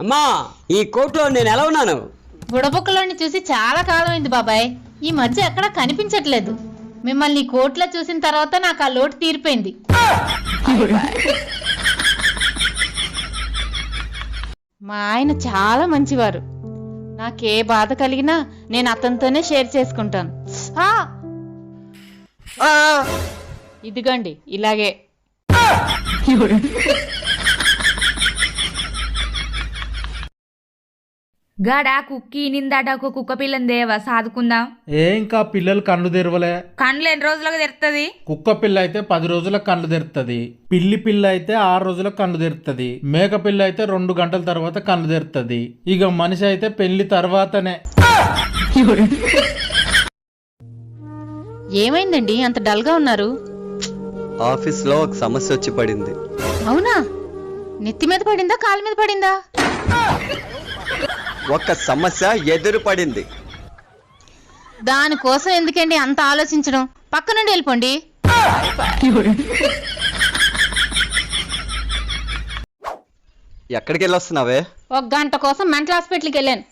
అమ్మా ఈ కోర్టులో నేను ఎలా ఉన్నాను? బుడబుక్కలోని చూసి చాలా కాలం అయింది బాబాయ్. ఈ మధ్య ఎక్కడా కనిపించట్లేదు. మిమ్మల్ని ఈ కోర్టులో చూసిన తర్వాత నాకు ఆ లోటు తీరిపోయింది. మా ఆయన చాలా మంచివారు. నాకే బాధ కలిగినా నేను అతనితోనే షేర్ చేసుకుంటాను. ఆ! ఇదిగోండి ఇలాగే. గాడా కుక్కి నిందాట ఒక కుక్క పిల్లని దేవా సాదుకుందాం? ఏ ఇంకా పిల్లలు కళ్ళు తెరవలే? కండ్లు ఎన్ని రోజులకు తెరుతుంది? కుక్క పిల్ల అయితే పది రోజులకు కళ్ళు తెరుతుంది. పిల్లి పిల్ల అయితే ఆరు రోజులకు కళ్ళు తెరుతుంది. మేక పిల్ల అయితే రెండు గంటల తర్వాత కళ్ళు తెరుతుంది. ఇక మనిషి అయితే పెళ్ళి తర్వాతనే. ఏమైందండి? అంత డల్గా ఉన్నారు. ఆఫీస్లో ఒక సమస్య వచ్చి పడింది. అవునా? నెత్తి మీద పడిందా? కాలు మీద పడిందా? ఒక సమస్య ఎదురు పడింది దానికోసం ఎందుకండి అంత ఆలోచించడం? పక్క నుండి వెళ్ళిపోండి. ఎక్కడికి వెళ్ళొస్తున్నావే? ఒక గంట కోసం మెంటల్ హాస్పిటల్కి వెళ్ళాను.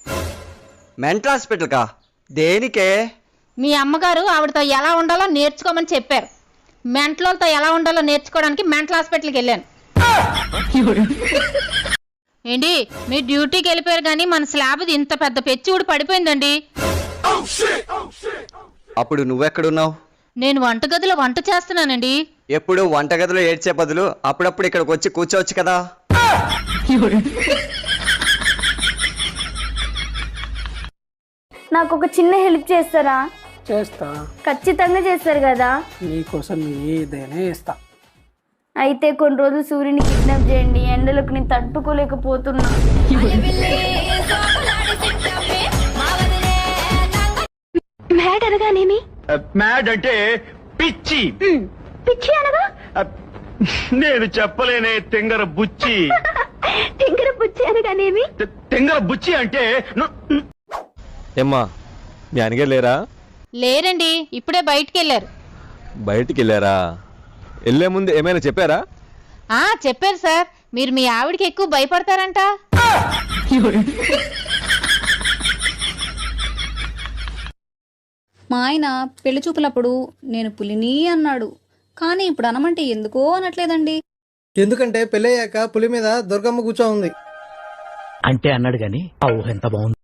మెంటల్ హాస్పిటల్కా? దేనికే? మీ అమ్మగారు ఆవిడతో ఎలా ఉండాలో నేర్చుకోమని చెప్పారు. మెంటలతో ఎలా ఉండాలో నేర్చుకోవడానికి మెంటల్ హాస్పిటల్కి వెళ్ళాను. ఏంటి? మీ డ్యూటీకి వెళ్ళిపోయారు కానీ మన స్లాబ్ ఇంత పెద్ద పెచ్చి పడిపోయిందండి. అప్పుడు నువ్వెక్కడున్నావు? నేను వంటగదిలో వంట చేస్తున్నానండి. ఎప్పుడు వంటగదిలో ఏడ్చే బదులు అప్పుడప్పుడు ఇక్కడికి వచ్చి కూర్చోవచ్చు కదా? నాకు ఒక చిన్న హెల్ప్ చేస్తారా? చేస్తా. ఖచ్చితంగా చేస్తారు కదా? నీకోసం ఏదైనా ఇస్తా అయితే కొన్ని రోజులు సూర్యుని కిడ్నాప్ చేయండి. ఎండలకు నేను తట్టుకోలేకపోతున్నా. మ్యాడ్ అనగానేమి? మ్యాడ్ అంటే పిచ్చి. పిచ్చి అనగా? నేను చెప్పలేనే తెంగర బుచ్చి. తింగర పుచ్చి అనగానేమి? తెంగర బుచ్చి అంటే ఏమ్మా మీ అనగారు లేరా? లేరండి ఇప్పుడే బయటికి వెళ్ళారు బయటికి వెళ్ళారా వెళ్ళే ముందు ఏమైనా చెప్పారా? ఆ చెప్పారు సార్. మీరు మీ ఆవిడకి ఎక్కువ భయపడతారంట. మా ఆయన పెళ్ళి చూపులప్పుడు నేను పులిని అన్నాడు. కానీ ఇప్పుడు అనమంటే ఎందుకో అనట్లేదండి. ఎందుకంటే పెళ్ళయ్యాక పులి మీద దుర్గమ్మ కూర్చో ఉంది. అంటే అన్నాడు గాని ఆ ఊహ ఎంత బాగుంది.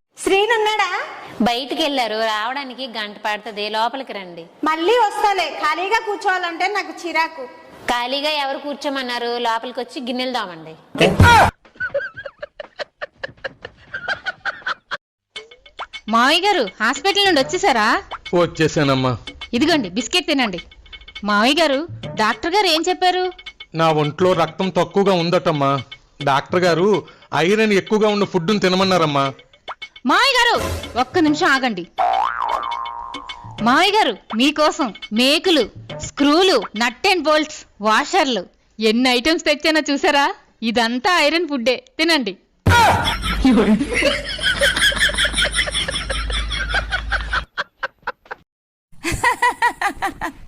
బయటికి వెళ్ళారు రావడానికి గంట పడుతుంది లోపలికి రండి. మళ్ళీ వస్తాలే ఖాళీగా కూర్చోవాలంటే నాకు చిరాకు. ఖాళీగా ఎవరు కూర్చోమన్నారు? లోపలికి వచ్చి గిన్నెలు దామండి మావయ్య గారు హాస్పిటల్ నుండి వచ్చేసారా? వచ్చేసానమ్మా. ఇదిగోండి బిస్కెట్ తినండి. మావయ్య గారు డాక్టర్ గారు ఏం చెప్పారు? నా ఒంట్లో రక్తం తక్కువగా ఉందటమ్మా. డాక్టర్ గారు ఐరన్ ఎక్కువగా ఉన్న ఫుడ్ని తినమన్నారమ్మా. మావయ్య గారు ఒక్క నిమిషం ఆగండి. మావయ్య గారు మీకోసం మేకులు స్క్రూలు నట్ అండ్ బోల్ట్స్ వాషర్లు ఎన్ని ఐటమ్స్ తెచ్చానో చూసారా? ఇదంతా ఐరన్ ఫుడ్డే. తినండి.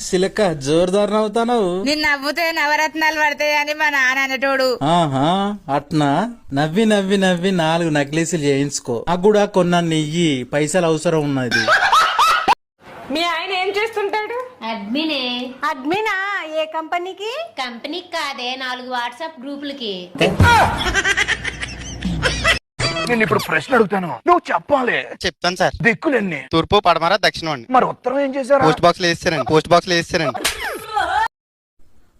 సిలక జోరుదారు నవ్వుతావు నిన్ను నవ్వుతే నవరత్నాలు పడతాయని మా నాన్న అనేటోడు. ఆహా అట్నా? నవ్వి నవ్వి నవ్వి నాలుగు నక్లీసులు చేయించుకో. నాకు కూడా కొన్న నెయ్యి పైసలు అవసరం ఉన్నది. మీ ఆయన ఏం చేస్తుంటాడు? అడ్మినే. అడ్మినా? ఏ కంపెనీకి? కంపెనీకి కాదే నాలుగు వాట్సాప్ గ్రూపులకి. నేను ఇప్పుడు ప్రశ్న అడుగుతాను. నువ్వు చెప్పాలి. చెప్తాను సార్. దిక్కులన్నీ. తూర్పు పడమర దక్షిణం అండి. మరి ఉత్తరం ఏం చేశారా? పోస్ట్ బాక్స్లో వేస్తారండి పోస్ట్ బాక్స్లో వేస్తారండి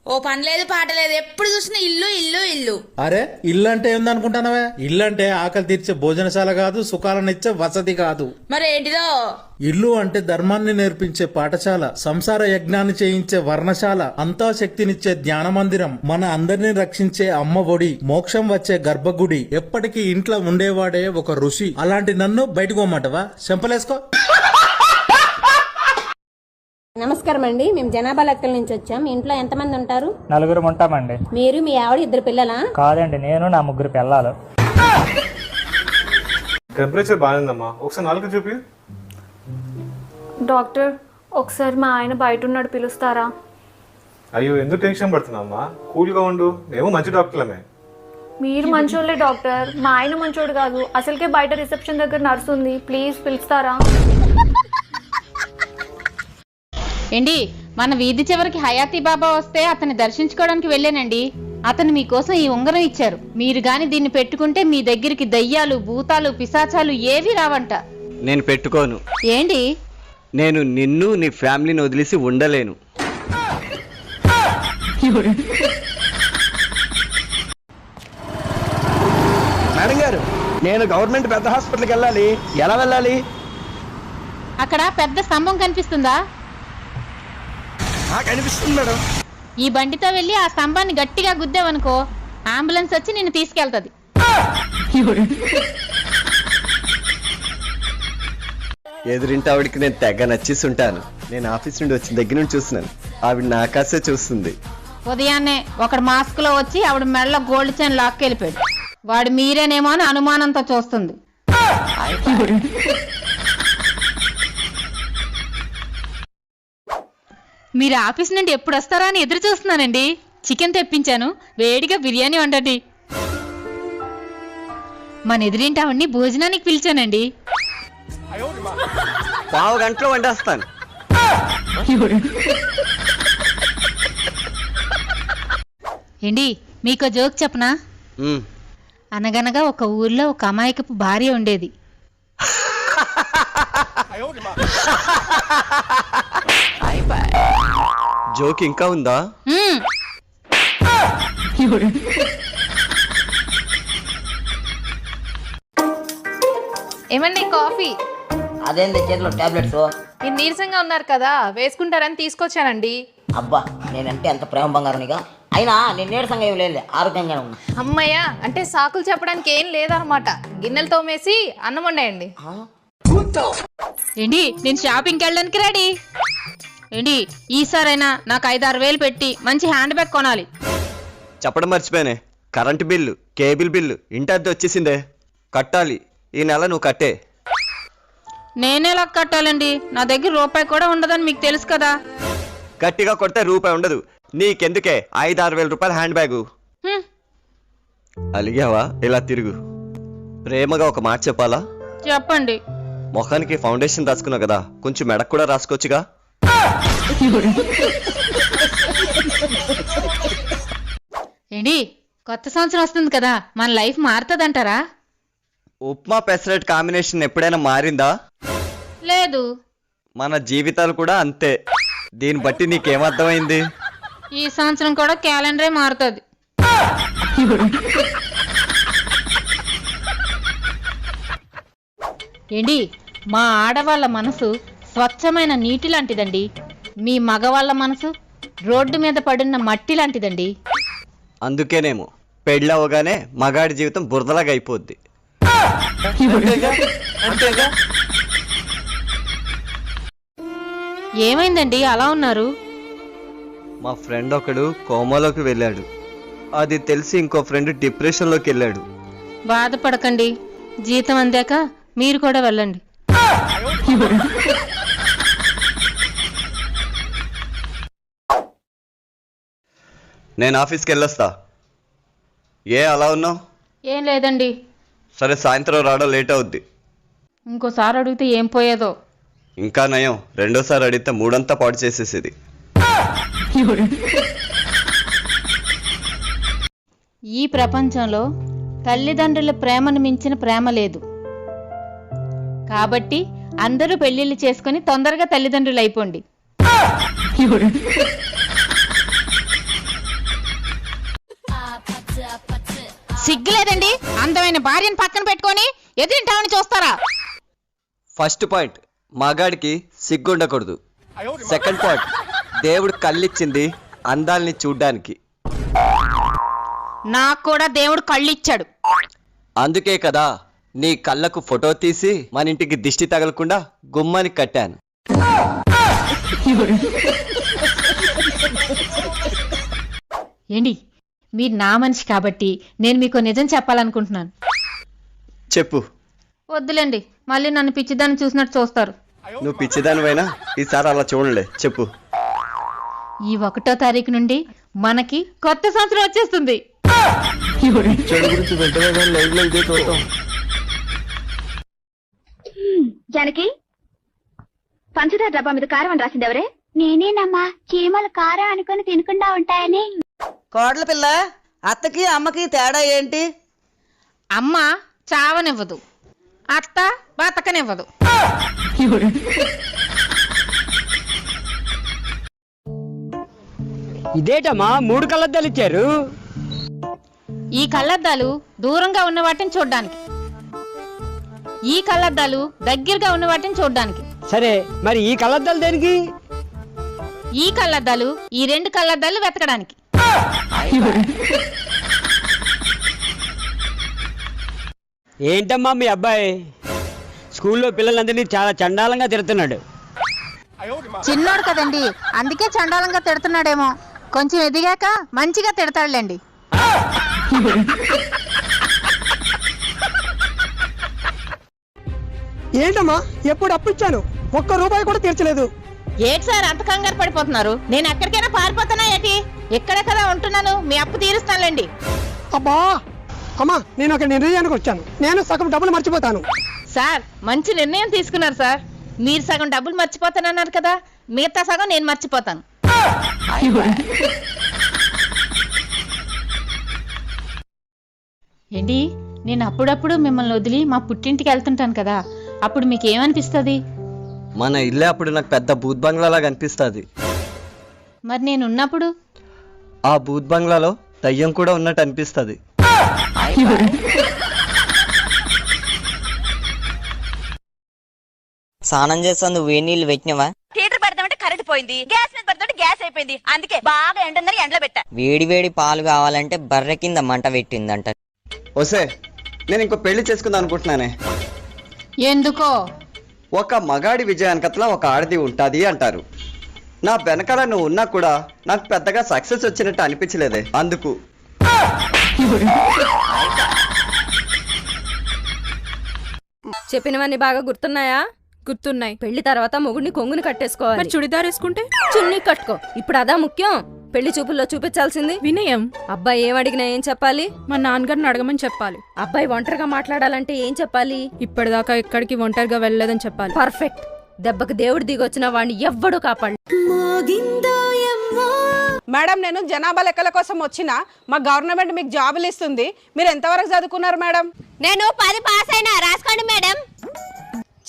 ఓ పని లేదు పాట లేదు. ఎప్పుడు చూసినా ఇల్లు ఇల్లు ఇల్లు. అరే ఇల్లు అంటే ఏందనుకుంటున్నావే? ఇల్లు అంటే ఆకలి తీర్చే భోజనశాల కాదు సుఖాలనిచ్చే వసతి కాదు. మరి ఏంటిదో? ఇల్లు అంటే ధర్మాన్ని నేర్పించే పాఠశాల సంసార యజ్ఞాన్ని చేయించే వర్ణశాల అంతా శక్తినిచ్చే ధ్యాన మందిరం మన అందరిని రక్షించే అమ్మ ఒడి మోక్షం వచ్చే గర్భగుడి ఎప్పటికీ ఇంట్లో ఉండేవాడే ఒక ఋషి. అలాంటి నన్ను బయటకు పోమంటవా? చెంపలేసుకో. నమస్కారం అండి మేము జనాభా లెక్కల నుంచి వచ్చాం. ఇంట్లో ఎంతమంది ఉంటారు? నలుగురు ఉంటామండి. మీరు మీ ఆవిడ ఇద్దరు పిల్లలా? కాదండి నేను నా ముగ్గురు పిల్లలు. టెంపరేచర్ బాగుందమ్మా. ఒకసారి నాలుగు చూపి. డాక్టర్ ఒకసారి మా ఆయన బయట ఉన్నాడు పిలుస్తారా? అయ్యో ఎందుకు టెన్షన్ పడుతున్నామ్మా కూల్గా ఉండు. మేము మంచి డాక్టర్లమే. మీరు మంచోళ్ళే డాక్టర్. మా ఆయన మంచోడు కాదు. అసలుకే బయట రిసెప్షన్ దగ్గర నర్సు ఉంది. ప్లీజ్ పిలుస్తారా? ఏండి మన వీధి చివరికి హయాతీ బాబా వస్తే అతన్ని దర్శించుకోవడానికి వెళ్ళానండి. అతను మీకోసం ఈ ఉంగరం ఇచ్చారు. మీరు గాని దీన్ని పెట్టుకుంటే మీ దగ్గరికి దయ్యాలు భూతాలు పిశాచాలు ఏవి రావంట. నేను పెట్టుకోను. ఏంటి? నేను నిన్ను నీ ఫ్యామిలీని వదిలేసి ఉండలేను. మేడం గారు నేను గవర్నమెంట్ పెద్ద హాస్పిటల్కి వెళ్ళాలి. ఎలా వెళ్ళాలి? అక్కడ పెద్ద స్తంభం కనిపిస్తుందా? మేడం. ఈ బండితో వెళ్ళి ఆ స్తంభాన్ని గట్టిగా గుద్దావనుకో అంబులెన్స్ వచ్చి నిన్ను తీసుకెళ్తది. ఎదురింటి ఆవిడకి నేను తెగ నచ్చేసి ఉంటాను. నేను ఆఫీస్ నుండి వచ్చిన దగ్గర నుండి చూస్తున్నాను. ఆవిడ నా కాసే చూస్తుంది. ఉదయాన్నే ఒకడు మాస్క్లో వచ్చి ఆవిడ మెడలో గోల్డ్ చైన్ లాక్కెళ్ళిపోయాడు. వాడు మీరేనేమో అని అనుమానంతో చూస్తుంది. మీరు ఆఫీస్ నుండి ఎప్పుడు వస్తారా అని ఎదురు చూస్తున్నానండి. చికెన్ తెప్పించాను. వేడిగా బిర్యానీ వండండి. మన ఎదురింటి ఆవిడ్ని భోజనానికి పిలిచానండి. పావు గంటలో వండేస్తాను. ఏండి మీకు జోక్ చెప్పనా. అనగనగా ఒక ఊర్లో ఒక అమాయకపు భార్య ఉండేది. జోక్ ఇంకా ఉందా. ఏమండి కాఫీ? అదేంటి చేతిలో టాబ్లెట్స్? మీరు నీరసంగా ఉన్నారు కదా వేసుకుంటారని తీసుకొచ్చానండి. అబ్బా నేనంటే ఎంత ప్రేమ బంగారునిగా? అయినా నేను నీరసంగా ఏం లేదు ఆరోగ్యంగానే ఉన్నా. అమ్మయ్య అంటే సాకులు చెప్పడానికి ఏం లేదనమాట గిన్నెలు తోమేసి అన్నం వండేయండి. ఏంటి నేను షాపింగ్కి వెళ్ళడానికి రెడీ. ఏంటి ఈసారైనా నాకు ఐదారు వేలు పెట్టి మంచి హ్యాండ్ బ్యాగ్ కొనాలి. చెప్పడం మర్చిపోయానే. కరెంటు బిల్లు కేబుల్ బిల్లు ఇంటి అద్దె వచ్చేసిందే. కట్టాలి. ఈ నెల నువ్వు కట్టే. నేనేలా కట్టాలండి? నా దగ్గర రూపాయి కూడా ఉండదని మీకు తెలుసు కదా. గట్టిగా కొడితే రూపాయి ఉండదు. నీకెందుకే ఐదు ఆరు వేల రూపాయల హ్యాండ్ బ్యాగు? హ్మ్, అలిగావా? ఇలా తిరుగు. ప్రేమగా ఒక మాట చెప్పాలా? చెప్పండి. మొఖానికి ఫౌండేషన్ రాసుకున్నావు కదా. కొంచెం మెడకు కూడా రాసుకోవచ్చుగా? ఏంటి కొత్త సంవత్సరం వస్తుంది కదా మన లైఫ్ మారుతుందంటారా? ఉప్మా పెసరెట్ కాంబినేషన్ ఎప్పుడైనా మారిందా? లేదు. మన జీవితాలు కూడా అంతే. దీన్ని బట్టి నీకేమర్థమైంది? ఈ సంవత్సరం కూడా క్యాలెండరే మారుతుంది. ఏంటి మా ఆడవాళ్ళ మనసు స్వచ్ఛమైన నీటి లాంటిదండి. మీ మగవాళ్ళ మనసు రోడ్డు మీద పడున్న మట్టి లాంటిదండి. అందుకేనేమో పెళ్ళవగానే మగాడి జీవితం బురదలాగా అయిపోద్ది. ఏమైందండి? అలా ఉన్నారు? మా ఫ్రెండ్ ఒకడు కోమాలోకి వెళ్ళాడు. అది తెలిసి ఇంకో ఫ్రెండ్ డిప్రెషన్లోకి వెళ్ళాడు. బాధపడకండి. జీతం అందాక మీరు కూడా వెళ్ళండి. నేను ఆఫీస్కి వెళ్ళొస్తా. ఏ అలా ఉన్నావు? ఏం లేదండి. సరే సాయంత్రం రావడం లేట్ అవుద్ది. ఇంకోసారి అడిగితే ఏం పోయేదో. ఇంకా నయం. రెండోసారి అడిగితే మూడంతా పాడు చేసేసేది. ఈ ప్రపంచంలో తల్లిదండ్రుల ప్రేమను మించిన ప్రేమ లేదు. కాబట్టి అందరూ పెళ్ళిళ్ళు చేసుకొని తొందరగా తల్లిదండ్రులు అయిపోండి. సిగ్గులేదండి. అందమైన భార్యను పక్కన పెట్టుకొని ఎదురింటామని చూస్తారా? ఫస్ట్ పాయింట్ మగాడికి సిగ్గుండకూడదు. సెకండ్ పాయింట్ దేవుడు కళ్ళిచ్చింది అందాల్ని చూడ్డానికి. నాకు కూడా దేవుడు కళ్ళు ఇచ్చాడు అందుకే కదా నీ కళ్ళకు ఫోటో తీసి మన ఇంటికి దిష్టి తగలకుండా గుమ్మానికి కట్టాను. ఏంటి? మీరు నా మనిషి కాబట్టి నేను మీకు నిజం చెప్పాలనుకుంటున్నాను. చెప్పు. వద్దులేండి మళ్ళీ నన్ను పిచ్చిదాన్ని చూసినట్టు చూస్తారు. నువ్వు పిచ్చిదానివైనా ఈసారి అలా చూడలే చెప్పు. ఈ ఒకటో తారీఖు నుండి మనకి కొత్త సంవత్సరం వచ్చేస్తుంది. జానకి పంచదార డబ్బా మీద కారం అని రాసింది ఎవరే? నేనేనమ్మా చీమలు కారం అనుకుని తినకుండా ఉంటాయని. కోడల పిల్ల అత్తకి అమ్మకి తేడా ఏంటి? అమ్మ చావనివ్వదు. అత్త బతకనివ్వదు. ఇదేటమ్మా మూడు కళ్ళద్దాలు ఇచ్చారు? ఈ కళ్ళద్దాలు దూరంగా ఉన్న వాటిని చూడడానికి. ఈ కళ్ళద్దాలు దగ్గరగా ఉన్న వాటిని చూడడానికి. సరే మరి ఈ కళ్ళద్దాలు దేనికి? ఈ కళ్ళద్దాలు ఈ రెండు కళ్ళద్దాలు వెతకడానికి. ఏంటమ్మా మీ అబ్బాయి? స్కూల్లో పిల్లలందరినీ చాలా చండాలంగా తిడుతున్నాడు. చిన్నోడు కదండి. అందుకే చండాలంగా తిడుతున్నాడేమో. కొంచెం ఎదిగాక మంచిగా తిడతాడులేండి. ఏంటమ్మా? ఎప్పుడు అప్పు ఇచ్చాను? ఒక్క రూపాయి కూడా తీర్చలేదు. ఏంటి సార్ అంత కంగారు పడిపోతున్నారు? నేను ఎక్కడికైనా పారిపోతానా ఏంటి? ఎక్కడ కదా ఉంటున్నాను? మీ అప్పు తీరుస్తానులేండి. అబ్బా! అమ్మా నేను ఒక నిర్ణయానికి వచ్చాను. నేను సగం డబ్బులు మర్చిపోతాను. సార్ మంచి నిర్ణయం తీసుకున్నారు సార్. మీరు సగం డబ్బులు మర్చిపోతానన్నారు కదా? మిగతా సగం నేను మర్చిపోతాను. ఏంటి? నేను అప్పుడప్పుడు మిమ్మల్ని వదిలి మా పుట్టింటికి వెళ్తుంటాను కదా. అప్పుడు మీకు ఏమనిపిస్తుంది? మన ఇల్లే అప్పుడు నాకు పెద్ద బూత్ బంగ్లాలాగా అనిపిస్తుంది. మరి నేను ఉన్నప్పుడు? ఆ బూత్ బంగ్లాలో దయ్యం కూడా ఉన్నట్టు అనిపిస్తుంది. స్నానం చేస్తాను వేడి నీళ్ళు పెట్టినవా? హీటర్ పెడదామంటే కరెంట్ పోయింది. గ్యాస్ మీద పెడతామంటే గ్యాస్ అయిపోయింది. అందుకే బాగా ఎండన్నర ఎండలో పెట్టా. వేడి వేడి పాలు కావాలంటే బర్రె కింద మంట పెట్టిందంట. వసే నేను ఇంకో పెళ్ళి చేసుకుందాం అనుకుంటున్నానే. ఎందుకో? ఒక మగాడి విజయానికట్లా ఒక ఆడది ఉంటుంది అంటారు. నా వెనకాల నువ్వు ఉన్నా కూడా నాకు పెద్దగా సక్సెస్ వచ్చినట్టు అనిపించలేదే. అందుకు. చెప్పినవన్నీ బాగా గుర్తున్నాయా? గుర్తున్నాయి. పెళ్ళి తర్వాత మొగుడిని కొంగుని కట్టేసుకోవాలి. మరి చుడిదార్ వేసుకుంటే? చున్నీ కట్టుకో. ఇప్పుడు అదా ముఖ్యం. పెళ్ళి చూపుల్లో చూపించాల్సింది. వినయం. అబ్బాయి ఏం అడిగినా ఏం చెప్పాలి? మా నాన్నగారిని అడగమని చెప్పాలి. అబ్బాయి ఒంటరిగా మాట్లాడాలంటే ఏం చెప్పాలి? ఇప్పటిదాకా ఎక్కడికి ఒంటరిగా వెళ్ళలేదని చెప్పాలి. పర్ఫెక్ట్. దెబ్బకి దేవుడు దిగొచ్చిన వాడిని ఎవ్వడు కాపాడు మేడం నేను జనాభా లెక్కల కోసం వచ్చిన మా గవర్నమెంట్ మీకు జాబులు ఇస్తుంది. మీరు ఎంతవరకు చదువుకున్నారు మేడం? నేను పది పాస్ అయినా. రాసుకోండి మేడం.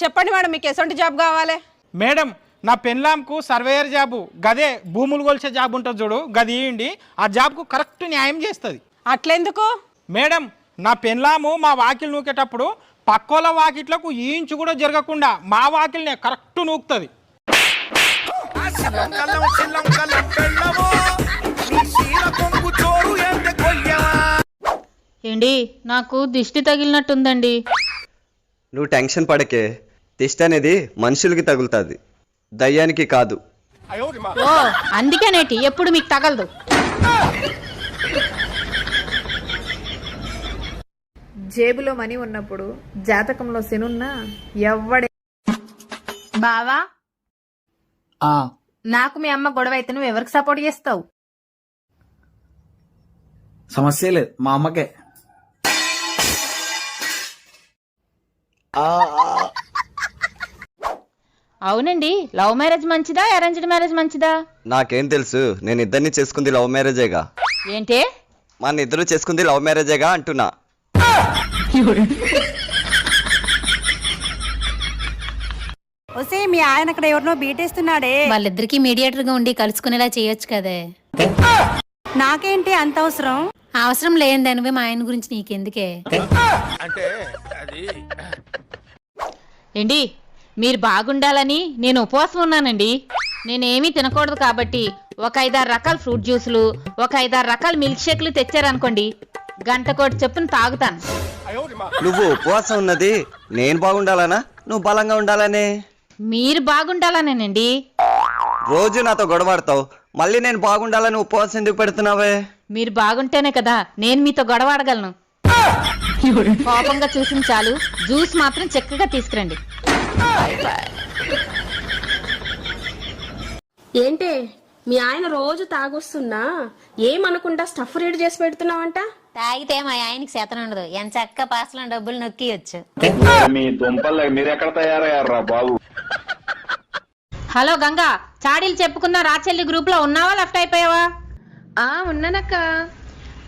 చెప్పండి మేడం మీకు ఎటువంటి జాబ్ కావాలి? మేడం నా పెన్లాంకు సర్వేయర్ జాబు గదే భూములు కొలిసే జాబ్ ఉంటుంది చూడు గది ఇయ్యండి ఆ జాబ్కు కరెక్ట్ న్యాయం చేస్తుంది. అట్లెందుకు? మేడం నా పెన్లాము మా వాకిలు నూకేటప్పుడు పక్కోల వాకిట్లకు ఈ ఇంచు కూడా జరగకుండా మా వాకిల్నే కరెక్ట్ నూకుతుంది. ఏండి నాకు దిష్టి తగిలినట్టుందండి. నువ్వు టెన్షన్ పడకే. దిష్టి అనేది మనుషులకి తగులుతుంది. దయ్యానికి కాదు. ఓ అందుకేనేటి? ఎప్పుడు మీకు తగలదు. జేబులో మనీ ఉన్నప్పుడు జాతకంలో శనున్నా ఎవ్వడే బావా? నాకు మీ అమ్మ గొడవ అయితే నువ్వు ఎవరికి సపోర్ట్ చేస్తావు? సమస్య లేదు మా అమ్మకే. అవునండి లవ్ మ్యారేజ్ మంచిదా అరేంజ్డ్ మ్యారేజ్ మంచిదా? నాకేం తెలుసు నేను ఇద్దరిని చేసుకుంది లవ్ మ్యారేజేగా. ఏంటే? మన ఇద్దరు చేసుకుంది లవ్ మ్యారేజేగా అంటున్నా. వస్తే మీ ఆయన అక్కడ ఎవరినో బీటేస్తున్నాడే. వాళ్ళిద్దరికి మీడియేటర్గా ఉండి కలుసుకునేలా చేయొచ్చు కదే. నాకేంటి అంత అవసరం? అవసరం లేని దానివే మా ఆయన గురించి నీకెందుకే? ఏండి మీరు బాగుండాలని నేను ఉపవాసం ఉన్నానండి. నేనేమీ తినకూడదు కాబట్టి ఒక ఐదారు రకాల ఫ్రూట్ జ్యూసులు ఒక ఐదారు రకాల మిల్క్ షేక్లు తెచ్చారనుకోండి గంట కోటి చెప్పున తాగుతాను. నువ్వు ఉపవాసం ఉన్నది నేను బాగుండాలనా? నువ్వు బలంగా ఉండాలనే? మీరు బాగుండాలనేనండి. రోజు నాతో గొడవాడతావు మళ్ళీ నేను బాగుండాలని ఉపవాసం ఎందుకు పెడుతున్నావే? మీరు బాగుంటేనే కదా నేను మీతో గొడవ ఆడగలను కోపంగా చూసిన చాలు జ్యూస్ మాత్రం చక్కగా తీసుకురండి. ఏంటే మీ ఆయన రోజు తాగొస్తున్నా ఏమనుకుంటా స్టఫ్ రెడీ చేసి పెడుతున్నావంట? తాగితే మా ఆయనకి శాతం ఉండదు. ఎంత చక్క పాసలో డబ్బులు నొక్కియొచ్చు. మీ దుంపలు మీరు ఎక్కడ తయారయ్యారా బాబు? హలో గంగా చాడీలు చెప్పుకున్న రాచెల్లి గ్రూప్లో ఉన్నావా లెఫ్ట్ అయిపోయావా? ఆ ఉన్నానక్క.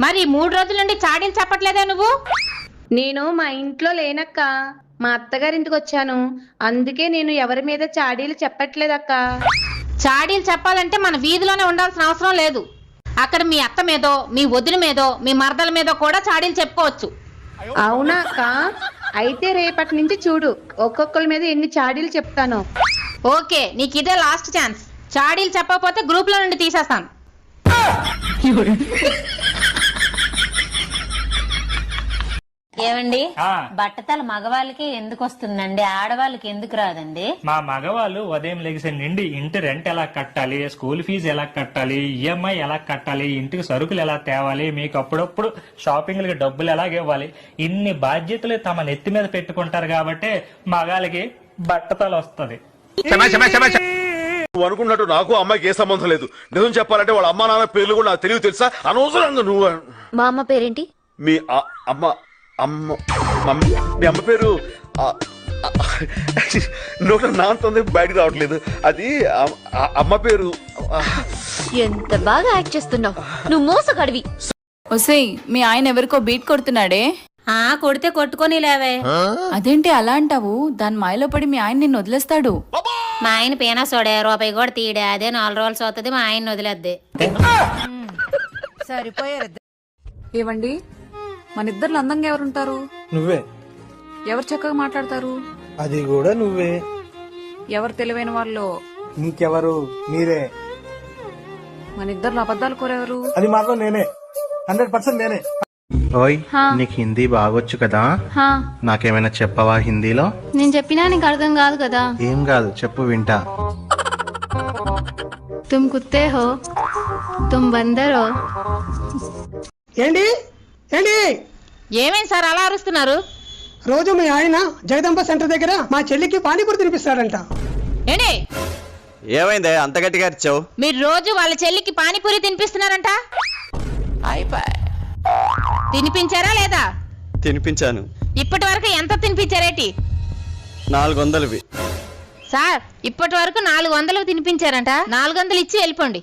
మరి మూడు రోజుల నుండి చాడీలు చెప్పట్లేదే నువ్వు? నేను మా ఇంట్లో లేనక్క. మా అత్తగారింటికి వచ్చాను. అందుకే నేను ఎవరి మీద చాడీలు చెప్పట్లేదక్క. చాడీలు చెప్పాలంటే మన వీధిలోనే ఉండాల్సిన అవసరం లేదు. అక్కడ మీ అత్త మీదో మీ వదిన మీదో మీ మరదల మీదో కూడా చాడీలు చెప్పుకోవచ్చు. అవునా అక్క? అయితే రేపటి నుంచి చూడు ఒక్కొక్కరి మీద ఎన్ని చాడీలు చెప్తాను. ఓకే నీకు ఇదే లాస్ట్ ఛాన్స్ చాడీలు చెప్పకపోతే గ్రూప్లో నుండి తీసేస్తాను. ఏమండి? బట్టతల మగవాళ్ళకి ఎందుకు వస్తుందండి ఆడవాళ్ళకి ఎందుకు రాదండి? మా మగవాళ్ళు ఉదయం లెగిసే నుండి ఇంటి రెంట్ ఎలా కట్టాలి స్కూల్ ఫీజు ఎలా కట్టాలి ఈఎంఐ ఎలా కట్టాలి ఇంటికి సరుకులు ఎలా తేవాలి మీకు అప్పుడప్పుడు షాపింగ్లకి డబ్బులు ఎలాగ ఇవ్వాలి ఇన్ని బాధ్యతలు తమ నెత్తి మీద పెట్టుకుంటారు కాబట్టి మగాళ్ళకి బట్టతల వస్తుంది. నువ్వు అనుకున్నట్టు నాకు అమ్మాయికి ఏ సంబంధం లేదు. నిజం చెప్పాలంటే వాళ్ళ అమ్మా నాన్న పేర్లు కూడా నాకు తెలియదు తెలుసా? అనవసరంగా నువ్వు మా అమ్మ పేరేంటి? మీ అమ్మ అమ్మ మమ్మీ మీ అమ్మ పేరు? నోట నాంతుంది బయటకు రావట్లేదు. అది అమ్మ పేరు. ఎంత బాగా యాక్ట్ చేస్తున్నావు? నువ్వు మోసగడివి. ఒసేయ్ మీ ఆయన ఎవరికో బీట్ కొడుతున్నాడే? ఆ కొడితే కొట్టుకొని లేవే. అదేంటి అలా అంటావు? దాని మాయలో పడి మీ ఆయన నిన్ను వదిలేస్తాడు. మా ఆయన పీనా సోడే రూపాయి కూడా తీయడే. అదే నాలుగు రోజులు సోతుంది మా ఆయన వదిలేద్ది. ఏవండి మన ఇద్దరు అందంగా ఎవరుంటారు? నువ్వే. ఎవరు చక్కగా మాట్లాడతారు? అది కూడా నువ్వే. ఎవరు తెలివైన వాళ్ళు? ఇంకెవరు? మీరే. మన ఇద్దరు అబద్ధాలు కోరెవరు? అది మాత్రం నేనే. హండ్రెడ్ పర్సెంట్ నేనే. ఓయ్ నీకు హిందీ బాగొచ్చు కదా? నాకేమైనా చెప్పవా హిందీలో? నేను చెప్పినా నీకు అర్థం కాదు కదా? ఏం కాదు చెప్పు వింటా. తుమ్ కుత్తే హో తుమ్ బందర్ హో. ఏంటి? ఏంటి? ఏమేం సార్ అలా అరుస్తున్నారు? రోజు మీ ఆయన జగదంబ సెంటర్ దగ్గర మా చెల్లికి పానీపూరి తినిపిస్తాడంట. ఏంటి? ఏమైందే? అంత గట్టిగా అరిచావు? మీరు రోజు వాళ్ళ చెల్లికి పానీపూరి తినిపిస్తున్నారంట? తినిపించారా లేదా? తినిపించాను. ఇప్పటి వరకు ఎంత తినిపించారేటి? నాలుగు వందలవి సార్ ఇప్పటి వరకు నాలుగు వందలు తినిపించారంట. నాలుగు వందలు ఇచ్చి వెళ్ళిపోండి.